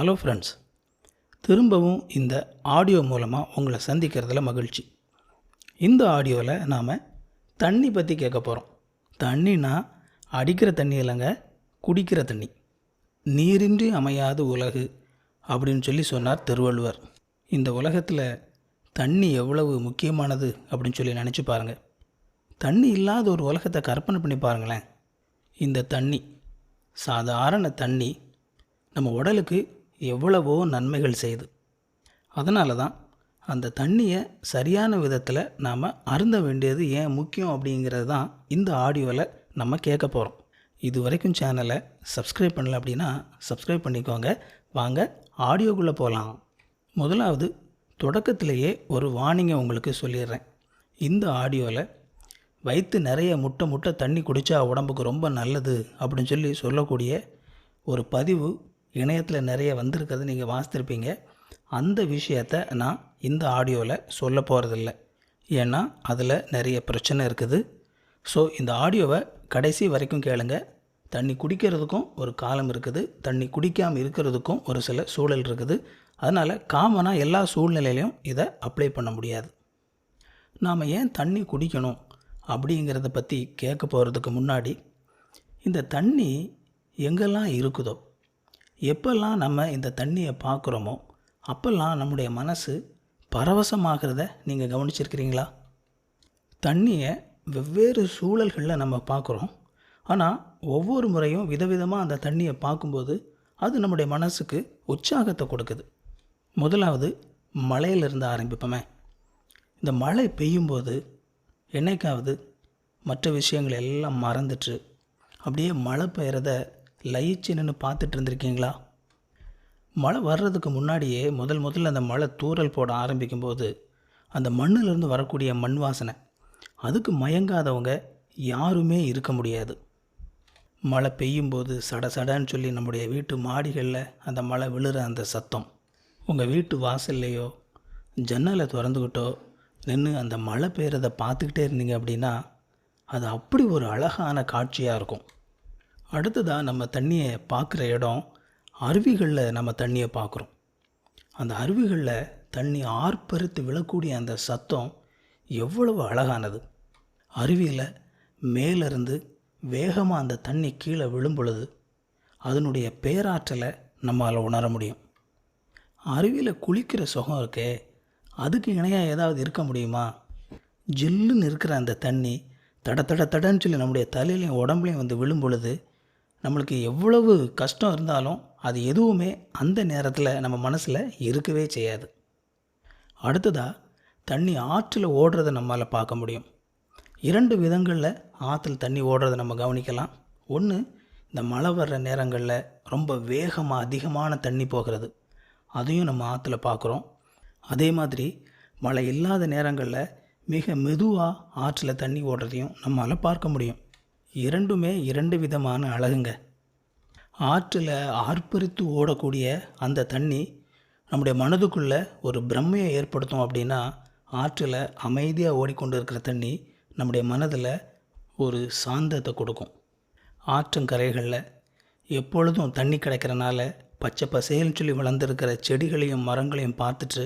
Hello friends திரும்பவும் இந்த audio மூலமாக உங்களை சந்திக்கிறதுல மகிழ்ச்சி. இந்த ஆடியோவில் நாம் தண்ணி பற்றி கேட்க போகிறோம் தண்ணினா அடிக்கிற தண்ணி இல்லைங்க குடிக்கிற தண்ணி. நீரின்றி அமையாது உலகு அப்படின்னு சொல்லி சொன்னார் திருவள்ளுவர். இந்த உலகத்தில் தண்ணி எவ்வளவு முக்கியமானது அப்படின்னு சொல்லி நினச்சி பாருங்கள் தண்ணி இல்லாத ஒரு உலகத்தை கற்பனை பண்ணி பாருங்களேன். இந்த தண்ணி சாதாரண தண்ணி நம்ம உடலுக்கு எவ்வளவோ நன்மைகள் செய்யுது அதனால தான் அந்த தண்ணியை சரியான விதத்தில் நாம் அருந்த வேண்டியது ஏன் முக்கியம் அப்படிங்கிறது தான் இந்த ஆடியோவில் நம்ம கேட்க போகிறோம் இது வரைக்கும் சேனலை சப்ஸ்கிரைப் பண்ணல அப்படின்னா சப்ஸ்கிரைப் பண்ணிக்கோங்க. வாங்க ஆடியோக்குள்ளே போகலாம் முதலாவது தொடக்கத்திலேயே ஒரு வார்னிங்கை உங்களுக்கு சொல்லிடுறேன். இந்த ஆடியோவில் வயிற்று நிறைய முட்டை முட்டை தண்ணி குடித்தா உடம்புக்கு ரொம்ப நல்லது அப்படின்னு சொல்லி சொல்லக்கூடிய ஒரு பதிவு இணையத்தில் நிறைய வந்திருக்கிறது நீங்கள் வாசித்திருப்பீங்க. அந்த விஷயத்த நான் இந்த ஆடியோவில் சொல்ல போகிறதில்ல ஏன்னா அதில் நிறைய பிரச்சனை இருக்குது. ஸோ இந்த ஆடியோவை கடைசி வரைக்கும் கேளுங்க. தண்ணி குடிக்கிறதுக்கும் ஒரு காலம் இருக்குது. தண்ணி குடிக்காமல் இருக்கிறதுக்கும் ஒரு சில சூழல் இருக்குது. அதனால் காமனாக எல்லா சூழ்நிலையிலையும் இதை அப்ளை பண்ண முடியாது. நாம் ஏன் தண்ணி குடிக்கணும்? அப்படிங்கிறத பற்றி கேட்க போகிறதுக்கு முன்னாடி இந்த தண்ணி எங்கெல்லாம் இருக்குதோ எப்பெல்லாம் நம்ம இந்த தண்ணியை பார்க்குறோமோ அப்போல்லாம் நம்முடைய மனசு பரவசமாகிறத நீங்கள் கவனிச்சிருக்கிறீங்களா? தண்ணியை வெவ்வேறு சூழல்களில் நம்ம பார்க்குறோம். ஆனால் ஒவ்வொரு முறையும் விதவிதமாக அந்த தண்ணியை பார்க்கும்போது அது நம்முடைய மனசுக்கு உற்சாகத்தை கொடுக்குது. முதலாவது மழையிலிருந்து ஆரம்பிப்போமே. இந்த மழை பெய்யும்போது என்னைக்காவது மற்ற விஷயங்கள் எல்லாம் மறந்துட்டு அப்படியே மழை பெய்கிறத லயிச்சு நின்று பார்த்துட்டு இருந்திருக்கீங்களா மழை வர்றதுக்கு முன்னாடியே முதல் முதல்ல அந்த மழை தூறல் போட ஆரம்பிக்கும்போது அந்த மண்ணிலிருந்து வரக்கூடிய மண் வாசனை அதுக்கு மயங்காதவங்க யாருமே இருக்க முடியாது. மழை பெய்யும்போது சட சடன்னு சொல்லி நம்முடைய வீட்டு மாடிகளில் அந்த மழை விழுற அந்த சத்தம். உங்கள் வீட்டு வாசல்லையோ ஜன்னலை திறந்துக்கிட்டோ நின்று அந்த மழை பெய்கிறத பார்த்துக்கிட்டே இருந்தீங்க அப்படின்னா அது அப்படி ஒரு அழகான காட்சியாக இருக்கும். அடுத்ததாக நம்ம தண்ணியை பார்க்குற இடம் அருவிகளில் நம்ம தண்ணியை பார்க்குறோம் அந்த அருவிகளில் தண்ணி ஆர்ப்பரித்து விழக்கூடிய அந்த சத்தம் எவ்வளவு அழகானது. அருவியில் மேலிருந்து வேகமாக அந்த தண்ணி கீழே விழும் பொழுது அதனுடைய பேராற்றலை நம்மளால் உணர முடியும். அருவியில் குளிக்கிற சுகம் இருக்கே அதுக்கு இணையாக ஏதாவது இருக்க முடியுமா? ஜில்லுன்னு இருக்கிற அந்த தண்ணி தட தட தடன்னு சொல்லி நம்முடைய தலையிலையும் உடம்புலையும் வந்து விழும் பொழுது நம்மளுக்கு எவ்வளவு கஷ்டம் இருந்தாலும் அது எதுவுமே அந்த நேரத்தில் நம்ம மனசில் இருக்கவே செய்யாது. அடுத்ததாக தண்ணி ஆற்றில் ஓடுறதை நம்மளால் பார்க்க முடியும். இரண்டு விதங்களில் ஆற்றுல தண்ணி ஓடுறதை நம்ம கவனிக்கலாம். ஒன்று இந்த மழை வர்ற நேரங்களில் ரொம்ப வேகமாக அதிகமான தண்ணி போகிறது. அதையும் நம்ம ஆற்றுல பார்க்குறோம். அதே மாதிரி மழை இல்லாத நேரங்களில் மிக மெதுவாக ஆற்றில் தண்ணி ஓடுறதையும் நம்மளால் பார்க்க முடியும். இரண்டுமே இரண்டு விதமான அழகுங்க. ஆற்றில் ஆர்ப்பரித்து ஓடக்கூடிய அந்த தண்ணி நம்முடைய மனதுக்குள்ளே ஒரு பிரம்மையை ஏற்படுத்தும் அப்படின்னா ஆற்றில் அமைதியாக ஓடிக்கொண்டு இருக்கிற தண்ணி நம்முடைய மனதில் ஒரு சாந்தத்தை கொடுக்கும். ஆற்றங்கரைகளில் எப்பொழுதும் தண்ணி கிடைக்கிறனால பச்சை பசேல்னு சொல்லி வளர்ந்துருக்கிற செடிகளையும் மரங்களையும் பார்த்துட்டு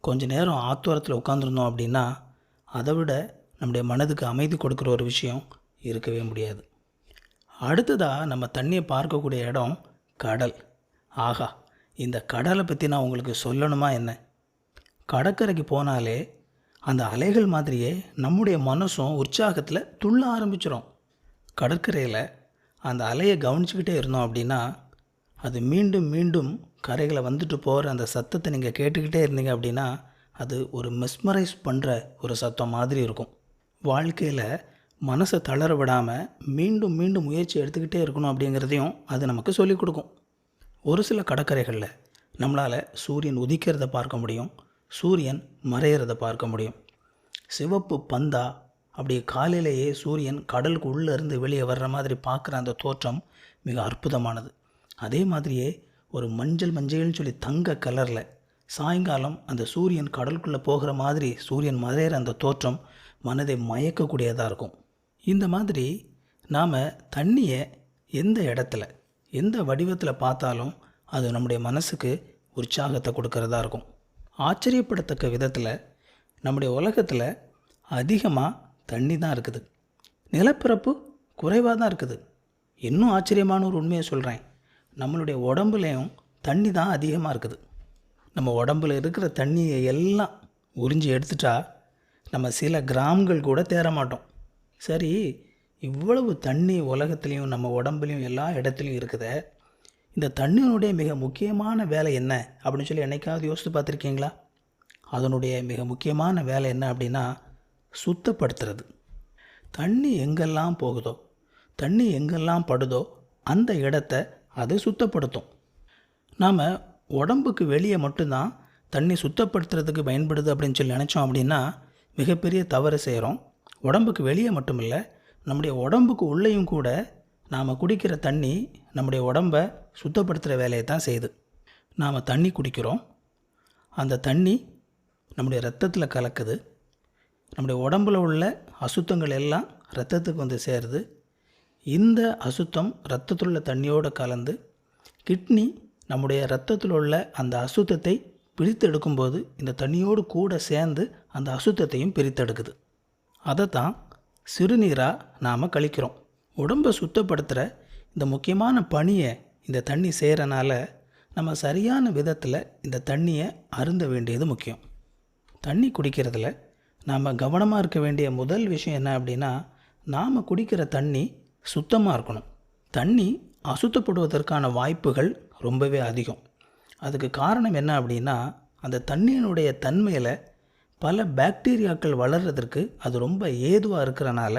கொஞ்ச நேரம் ஆத்தோரத்தில் உட்காந்துருந்தோம் அப்படின்னா அதை விட நம்முடைய மனதுக்கு அமைதி கொடுக்குற ஒரு விஷயம் இருக்கவே முடியாது. அடுத்ததாக நம்ம தண்ணியை பார்க்கக்கூடிய இடம் கடல். ஆஹா இந்த கடலை பற்றி நான் உங்களுக்கு சொல்லணுமா என்ன? கடற்கரைக்கு போனாலே அந்த அலைகள் மாதிரியே நம்முடைய மனசும் உற்சாகத்தில் துள்ள ஆரம்பிச்சிடும் கடற்கரையில் அந்த அலையை கவனிச்சுக்கிட்டே இருந்தோம் அப்படின்னா அது மீண்டும் மீண்டும் கரைகளை வந்துட்டு போகிற அந்த சத்தத்தை நீங்கள் கேட்டுக்கிட்டே இருந்தீங்க அப்படின்னா அது ஒரு மெஸ்மரைஸ் பண்ணுற ஒரு சத்தம் மாதிரி இருக்கும். வாழ்க்கையில் மனசை தளர விடாமல் மீண்டும் மீண்டும் முயற்சி எடுத்துக்கிட்டே இருக்கணும் அப்படிங்கிறதையும் அது நமக்கு சொல்லிக் கொடுக்கும். ஒரு சில கடற்கரைகளில் நம்மளால் சூரியன் உதிக்கிறத பார்க்க முடியும் சூரியன் மறையிறத பார்க்க முடியும். சிவப்பு பந்தா அப்படியே காலையிலேயே சூரியன் கடலுக்கு உள்ளேருந்து வெளியே வர்ற மாதிரி பார்க்குற அந்த தோற்றம் மிக அற்புதமானது. அதே மாதிரியே ஒரு மஞ்சள் மஞ்சள்னு சொல்லி தங்க கலரில் சாயங்காலம் அந்த சூரியன் கடலுக்குள்ளே போகிற மாதிரி சூரியன் மறையிற அந்த தோற்றம் மனதை மயக்கக்கூடியதாக இருக்கும். இந்த மாதிரி நாம் தண்ணியை எந்த இடத்துல எந்த வடிவத்தில் பார்த்தாலும் அது நம்முடைய மனசுக்கு உற்சாகத்தை கொடுக்கறதா இருக்கும். ஆச்சரியப்படத்தக்க விதத்தில் நம்முடைய உலகத்தில் அதிகமாக தண்ணி தான் இருக்குது. நிலப்பரப்பு குறைவாக தான் இருக்குது. இன்னும் ஆச்சரியமான ஒரு உண்மையை சொல்கிறேன் நம்மளுடைய உடம்புலையும் தண்ணி தான் அதிகமாக இருக்குது. நம்ம உடம்புல இருக்கிற தண்ணியை எல்லாம் உறிஞ்சி எடுத்துட்டா நம்ம சில கிராம்கள் கூட தேற மாட்டோம். சரி இவ்வளவு தண்ணி உலகத்துலேயும் நம்ம உடம்புலையும் எல்லா இடத்துலையும் இருக்குதே. இந்த தண்ணியினுடைய மிக முக்கியமான வேலை என்ன? அப்படின்னு சொல்லி என்னைக்காவது யோசித்து பார்த்துருக்கீங்களா? அதனுடைய மிக முக்கியமான வேலை என்ன அப்படின்னா சுத்தப்படுத்துறது. தண்ணி எங்கெல்லாம் போகுதோ தண்ணி எங்கெல்லாம் படுதோ அந்த இடத்த அது சுத்தப்படுத்தும். நாம் உடம்புக்கு வெளியே மட்டும்தான் தண்ணி சுத்தப்படுத்துறதுக்கு பயன்படுது அப்படின்னு சொல்லி நினச்சோம் அப்படின்னா மிகப்பெரிய தவறு செய்கிறோம் உடம்புக்கு வெளியே மட்டும் இல்லை நம்முடைய உடம்புக்கு உள்ளேயும் கூட நாம் குடிக்கிற தண்ணி நம்முடைய உடம்பை சுத்தப்படுத்துகிற வேலையை தான் செய்யுது. நாம் தண்ணி குடிக்கிறோம். அந்த தண்ணி நம்முடைய ரத்தத்தில் கலக்குது. நம்முடைய உடம்புல உள்ள அசுத்தங்கள் எல்லாம் ரத்தத்துக்கு வந்து சேருது. இந்த அசுத்தம் ரத்தத்தில் உள்ள தண்ணியோடு கலந்து கிட்னி நம்முடைய ரத்தத்தில் உள்ள அந்த அசுத்தத்தை பிரித்தெடுக்கும்போது இந்த தண்ணியோடு கூட சேர்ந்து அந்த அசுத்தத்தையும் பிரித்தெடுக்குது. அதை தான் சிறுநீராக நாம் கழிக்கிறோம். உடம்பை சுத்தப்படுத்துகிற இந்த முக்கியமான பணியை இந்த தண்ணி செய்கிறனால நம்ம சரியான விதத்தில் இந்த தண்ணியை அருந்த வேண்டியது முக்கியம். தண்ணி குடிக்கிறதுல நாம் கவனமாக இருக்க வேண்டிய முதல் விஷயம் என்ன அப்படின்னா நாம் குடிக்கிற தண்ணி சுத்தமாக இருக்கணும். தண்ணி அசுத்தப்படுவதற்கான வாய்ப்புகள் ரொம்பவே அதிகம். அதுக்கு காரணம் என்ன அப்படின்னா அந்த தண்ணியினுடைய தன்மையில் பல பாக்டீரியாக்கள் வளர்கிறதுக்கு அது ரொம்ப ஏதுவாக இருக்கிறனால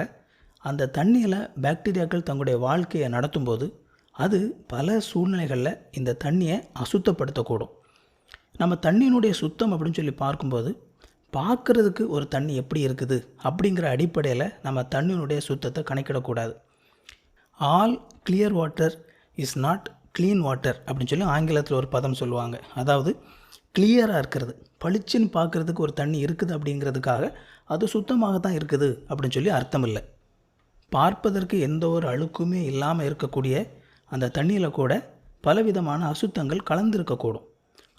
அந்த தண்ணியில் பாக்டீரியாக்கள் தங்களுடைய வாழ்க்கையை நடத்தும்போது அது பல சூழ்நிலைகளில் இந்த தண்ணியை அசுத்தப்படுத்தக்கூடும். நம்ம தண்ணியினுடைய சுத்தம் அப்படின்னு சொல்லி பார்க்கும்போது பார்க்குறதுக்கு ஒரு தண்ணி எப்படி இருக்குது அப்படிங்கிற அடிப்படையில் நம்ம தண்ணியினுடைய சுத்தத்தை கணக்கிடக்கூடாது. All clear water is not clean water அப்படின்னு சொல்லி ஆங்கிலத்தில் ஒரு பதம் சொல்லுவாங்க. அதாவது கிளியராக இருக்கிறது. பளிச்சுன்னு பார்க்குறதுக்கு ஒரு தண்ணி இருக்குது அப்படிங்கிறதுக்காக அது சுத்தமாக தான் இருக்குது அப்படின்னு சொல்லி அர்த்தம் இல்லை பார்ப்பதற்கு எந்த ஒரு அழுக்குமே இல்லாமல் இருக்கக்கூடிய அந்த தண்ணியில் கூட பலவிதமான அசுத்தங்கள் கலந்திருக்கக்கூடும்.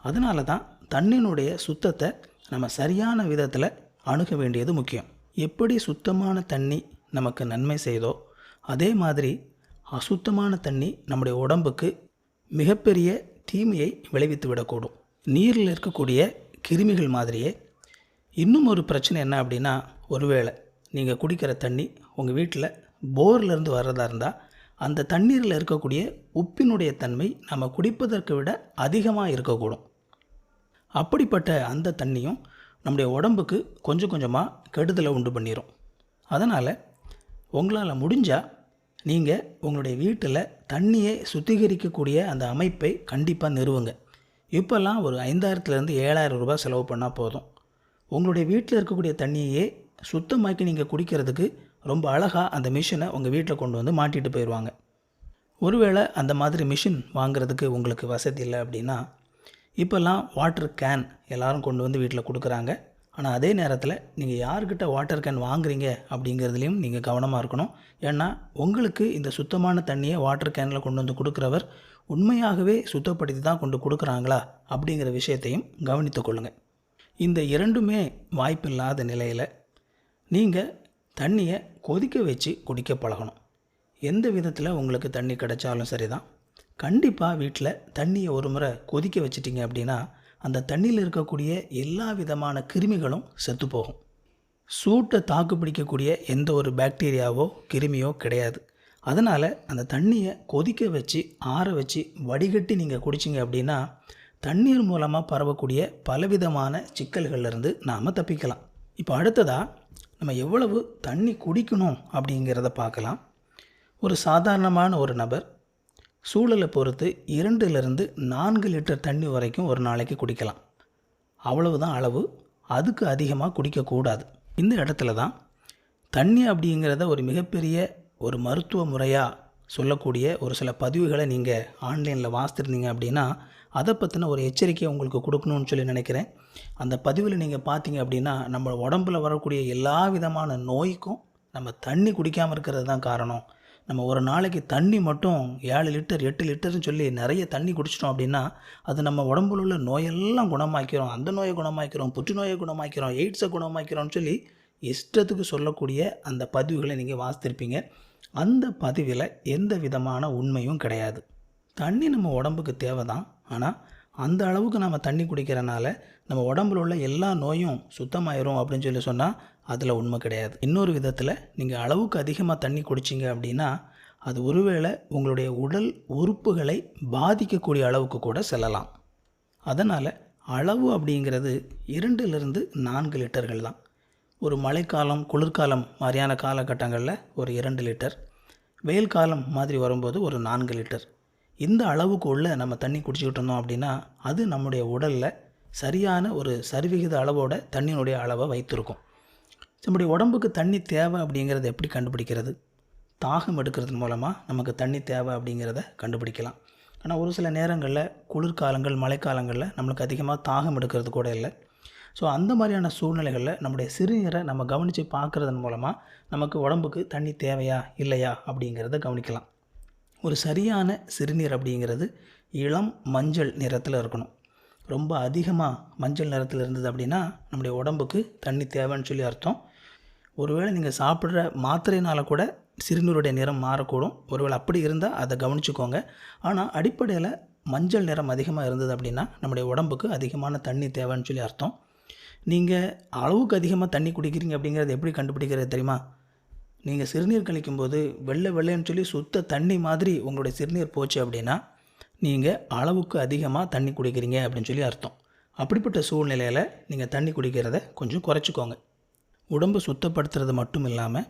அதனால தான் தண்ணினுடைய சுத்தத்தை நம்ம சரியான விதத்தில் அணுக வேண்டியது முக்கியம். எப்படி சுத்தமான தண்ணி நமக்கு நன்மை செய்தோ அதே மாதிரி அசுத்தமான தண்ணி நம்முடைய உடம்புக்கு மிகப்பெரிய தீமையை விளைவித்து விடக்கூடும். நீரில் இருக்கக்கூடிய கிருமிகள் மாதிரியே இன்னும் ஒரு பிரச்சனை என்ன அப்படின்னா ஒருவேளை நீங்கள் குடிக்கிற தண்ணி உங்கள் வீட்டில் போர்லேருந்து வர்றதா இருந்தால் அந்த தண்ணீரில் இருக்கக்கூடிய உப்பினுடைய தன்மை நம்ம குடிப்பதற்கு விட அதிகமாக இருக்கக்கூடும். அப்படிப்பட்ட அந்த தண்ணியும் நம்முடைய உடம்புக்கு கொஞ்சம் கொஞ்சமாக கெடுதலை உண்டு பண்ணிடும் அதனால் உங்களால் முடிஞ்சால் நீங்கள் உங்களுடைய வீட்டில் தண்ணியை சுத்திகரிக்கக்கூடிய அந்த அமைப்பை கண்டிப்பாக நிறுவுங்க. இப்போல்லாம் ஒரு ஐந்தாயிரத்துலேருந்து ஏழாயிரம் ரூபாய் செலவு பண்ணால் போதும். உங்களுடைய வீட்டில் இருக்கக்கூடிய தண்ணியையே சுத்தமாக்கி நீங்கள் குடிக்கிறதுக்கு ரொம்ப அழகாக அந்த மிஷினை உங்கள் வீட்டில் கொண்டு வந்து மாட்டிட்டு போயிடுவாங்க. ஒருவேளை அந்த மாதிரி மிஷின் வாங்குறதுக்கு உங்களுக்கு வசதி இல்லை அப்படின்னா இப்போல்லாம் வாட்டர் கேன் எல்லாரும் கொண்டு வந்து வீட்டில் கொடுக்குறாங்க. ஆனால் அதே நேரத்தில் நீங்கள் யார்கிட்ட வாட்டர் கேன் வாங்குறீங்க அப்படிங்கிறதுலையும் நீங்கள் கவனமாக இருக்கணும். ஏன்னா உங்களுக்கு இந்த சுத்தமான தண்ணியை வாட்டர் கேனில் கொண்டு வந்து கொடுக்குறவர் உண்மையாகவே சுத்தப்படுத்தி தான் கொண்டு கொடுக்குறாங்களா அப்படிங்கிற விஷயத்தையும் கவனித்து கொள்ளுங்கள் இந்த இரண்டுமே வாய்ப்பில்லாத நிலையில் நீங்கள் தண்ணியை கொதிக்க வச்சு குடிக்க பழகணும். எந்த விதத்தில் உங்களுக்கு தண்ணி கிடைச்சாலும் சரி தான் கண்டிப்பாக வீட்டில் தண்ணியை ஒரு முறை கொதிக்க வச்சிட்டிங்க அப்படின்னா அந்த தண்ணியில் இருக்கக்கூடிய எல்லா விதமான கிருமிகளும் செத்து போகும். சூட்டை தாக்கு பிடிக்கக்கூடிய எந்த ஒரு பாக்டீரியாவோ கிருமியோ கிடையாது. அதனால் அந்த தண்ணியை கொதிக்க வச்சு ஆற வச்சு வடிகட்டி நீங்கள் குடிச்சிங்க அப்படின்னா தண்ணீர் மூலமாக பரவக்கூடிய பலவிதமான சிக்கல்கள்லேருந்து நாம் தப்பிக்கலாம். இப்போ அடுத்ததாக நம்ம எவ்வளவு தண்ணி குடிக்கணும் அப்படிங்கிறத பார்க்கலாம். ஒரு சாதாரணமான ஒரு நபர் சூழலை பொறுத்து இரண்டுலேருந்து நான்கு லிட்டர் தண்ணி வரைக்கும் ஒரு நாளைக்கு குடிக்கலாம். அவ்வளவுதான் அளவு அதுக்கு அதிகமாக குடிக்கக்கூடாது. இந்த இடத்துல தான் தண்ணி அப்படிங்கிறத ஒரு மிகப்பெரிய ஒரு மருத்துவ முறையாக சொல்லக்கூடிய ஒரு சில பதிவுகளை நீங்கள் ஆன்லைனில் வாசித்திருந்தீங்க அப்படின்னா அதை பற்றின ஒரு எச்சரிக்கையை உங்களுக்கு கொடுக்கணும்னு சொல்லி நினைக்கிறேன். அந்த பதிவில் நீங்கள் பார்த்தீங்க அப்படின்னா நம்ம உடம்புல வரக்கூடிய எல்லா விதமான நோய்க்கும் நம்ம தண்ணி குடிக்காமல் இருக்கிறது தான் காரணம். நம்ம ஒரு நாளைக்கு தண்ணி மட்டும் ஏழு லிட்டர் எட்டு லிட்டர்னு சொல்லி நிறைய தண்ணி குடிச்சிட்டோம் அப்படின்னா அது நம்ம உடம்புல உள்ள நோயெல்லாம் குணமாக்கிறோம் அந்த நோயை குணமாக்கிறோம் புற்றுநோயை குணமாக்கிறோம் எய்ட்ஸை குணமாக்கிறோம்னு சொல்லி இஷ்டத்துக்கு சொல்லக்கூடிய அந்த பதிவுகளை நீங்கள் வாசித்திருப்பீங்க. அந்த பதிவில் எந்த விதமான உண்மையும் கிடையாது. தண்ணி நம்ம உடம்புக்கு தேவை தான் ஆனால் அந்த அளவுக்கு நம்ம தண்ணி குடிக்கிறனால நம்ம உடம்புல உள்ள எல்லா நோயும் சுத்தமாயிரும் அப்படின்னு சொல்லி சொன்னால் அதில் உண்மை கிடையாது. இன்னொரு விதத்தில் நீங்கள் அளவுக்கு அதிகமாக தண்ணி குடிச்சிங்க அப்படின்னா அது ஒருவேளை உங்களுடைய உடல் உறுப்புகளை பாதிக்கக்கூடிய அளவுக்கு கூட செல்லலாம். அதனால் அளவு அப்படிங்கிறது இரண்டிலிருந்து நான்கு லிட்டர்கள் தான். ஒரு மழைக்காலம் குளிர்காலம் மாதிரியான காலகட்டங்களில் ஒரு இரண்டு லிட்டர். வெயில் காலம் மாதிரி வரும்போது ஒரு நான்கு லிட்டர். இந்த அளவுக்கு உள்ள நம்ம தண்ணி குடிச்சிக்கிட்டு இருந்தோம் அப்படின்னா அது நம்முடைய உடலில் சரியான ஒரு சரிவிகித அளவோட தண்ணியினுடைய அளவை வைத்திருக்கும். நம்முடைய உடம்புக்கு தண்ணி தேவை அப்படிங்கிறத எப்படி கண்டுபிடிக்கிறது? தாகம் எடுக்கிறது மூலமாக நமக்கு தண்ணி தேவை அப்படிங்கிறத கண்டுபிடிக்கலாம். ஆனால் ஒரு சில நேரங்களில் குளிர்காலங்கள் மழைக்காலங்களில் நம்மளுக்கு அதிகமாக தாகம் எடுக்கிறது கூட இல்லை. ஸோ அந்த மாதிரியான சூழ்நிலைகளில் நம்முடைய சிறுநீரை நம்ம கவனித்து பார்க்குறதன் மூலமாக நமக்கு உடம்புக்கு தண்ணி தேவையா இல்லையா அப்படிங்கிறத கவனிக்கலாம். ஒரு சரியான சிறுநீர் அப்படிங்கிறது இளம் மஞ்சள் நிறத்தில் இருக்கணும். ரொம்ப அதிகமாக மஞ்சள் நிறத்தில் இருந்தது அப்படின்னா நம்முடைய உடம்புக்கு தண்ணி தேவைன்னு சொல்லி அர்த்தம். ஒருவேளை நீங்கள் சாப்பிட்ற மாத்திரையினால் கூட சிறுநீருடைய நிறம் மாறக்கூடும். ஒருவேளை அப்படி இருந்தால் அதை கவனிச்சுக்கோங்க. ஆனால் அடிப்படையில் மஞ்சள் நிறம் அதிகமாக இருந்தது அப்படின்னா நம்முடைய உடம்புக்கு அதிகமான தண்ணி தேவைன்னு சொல்லி அர்த்தம். நீங்கள் அளவுக்கு அதிகமாக தண்ணி குடிக்கிறீங்க அப்படிங்கிறது எப்படி கண்டுபிடிக்கிறது தெரியுமா? நீங்கள் சிறுநீர் கழிக்கும்போது வெள்ளை வெள்ளைன்னு சொல்லி சுத்த தண்ணி மாதிரி உங்களுடைய சிறுநீர் போச்சு அப்படின்னா நீங்கள் அளவுக்கு அதிகமாக தண்ணி குடிக்கிறீங்க அப்படின்னு சொல்லி அர்த்தம். அப்படிப்பட்ட சூழ்நிலையில் நீங்கள் தண்ணி குடிக்கிறத கொஞ்சம் குறைச்சிக்கோங்க. உடம்பு சுத்தப்படுத்துறது மட்டும் இல்லாமல்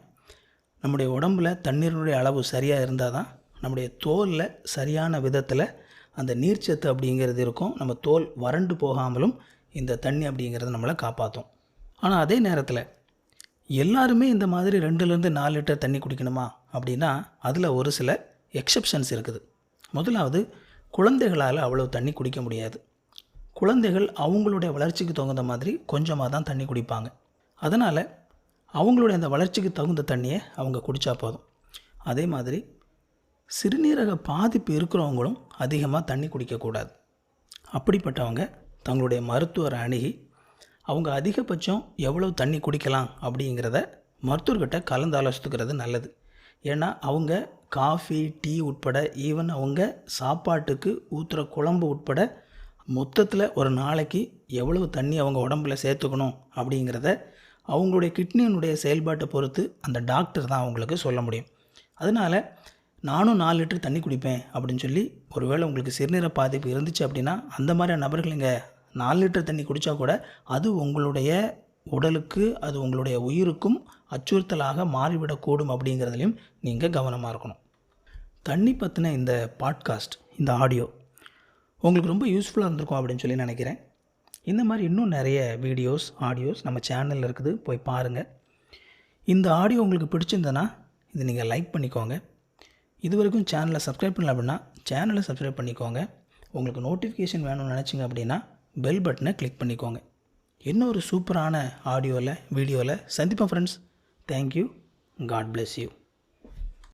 நம்முடைய உடம்பில் தண்ணீரினுடைய அளவு சரியாக இருந்தால் தான் நம்முடைய தோலில் சரியான விதத்தில் அந்த நீர்ச்சத்து அப்படிங்கிறது இருக்கும். நம்ம தோல் வறண்டு போகாமலும் இந்த தண்ணி அப்படிங்கிறது நம்மளை காப்பாற்றும் ஆனால் அதே நேரத்தில் எல்லாருமே இந்த மாதிரி ரெண்டுலேருந்து நாலு லிட்டர் தண்ணி குடிக்கணுமா? அப்படின்னா அதில் ஒரு சில எக்ஸப்ஷன்ஸ் இருக்குது. முதலாவது குழந்தைகளால் அவ்வளோ தண்ணி குடிக்க முடியாது. குழந்தைகள் அவங்களுடைய வளர்ச்சிக்கு தகுந்த மாதிரி கொஞ்சமாக தான் தண்ணி குடிப்பாங்க. அதனால் அவங்களுடைய அந்த வளர்ச்சிக்கு தகுந்த தண்ணியை அவங்க குடித்தா போதும். அதே மாதிரி சிறுநீரக பாதிப்பு இருக்கிறவங்களும் அதிகமாக தண்ணி குடிக்கக்கூடாது. அப்படிப்பட்டவங்க தங்களுடைய மருத்துவரை அணுகி அவங்க அதிகபட்சம் எவ்வளோ தண்ணி குடிக்கலாம்? அப்படிங்கிறத மருத்துவர்கிட்ட கலந்து ஆலோசித்துக்கிறது நல்லது. ஏன்னா அவங்க காஃபி டீ உட்பட ஈவன் அவங்க சாப்பாட்டுக்கு ஊற்றுற குழம்பு உட்பட மொத்தத்தில் ஒரு நாளைக்கு எவ்வளவு தண்ணி அவங்க உடம்புல சேர்த்துக்கணும் அப்படிங்கிறத அவங்களுடைய கிட்னியினுடைய செயல்பாட்டை பொறுத்து அந்த டாக்டர் தான் அவங்களுக்கு சொல்ல முடியும். அதனால் நானும் நாலு லிட்டர் தண்ணி குடிப்பேன் அப்படின்னு சொல்லி ஒருவேளை உங்களுக்கு சிறுநீர பாதிப்பு இருந்துச்சு அப்படின்னா அந்த மாதிரியான நபர்கள் இங்கே நாலு லிட்டர் தண்ணி குடித்தா கூட அது உங்களுடைய உடலுக்கு அது உங்களுடைய உயிருக்கும் அச்சுறுத்தலாக மாறிவிடக்கூடும் அப்படிங்கிறதுலையும் நீங்கள் கவனமாக இருக்கணும். தண்ணி பற்றின இந்த பாட்காஸ்ட் இந்த ஆடியோ உங்களுக்கு ரொம்ப யூஸ்ஃபுல்லாக இருந்திருக்கும் அப்படின்னு சொல்லி நினைக்கிறேன். இந்த மாதிரி இன்னும் நிறைய வீடியோஸ் ஆடியோஸ் நம்ம சேனலில் இருக்குது. போய் பாருங்கள் இந்த ஆடியோ உங்களுக்கு பிடிச்சிருந்தனா இது நீங்கள் லைக் பண்ணிக்கோங்க. இது வரைக்கும் சேனலை சப்ஸ்கிரைப் பண்ணல அப்படின்னா சேனலை சப்ஸ்கிரைப் பண்ணிக்கோங்க. உங்களுக்கு நோட்டிஃபிகேஷன் வேணும்னு நினச்சிங்க அப்படின்னா பெல் பட்டனை கிளிக் பண்ணிக்கோங்க. இன்னொரு சூப்பரான ஆடியோவில் வீடியோவில் சந்திப்போம் friends thank you God bless you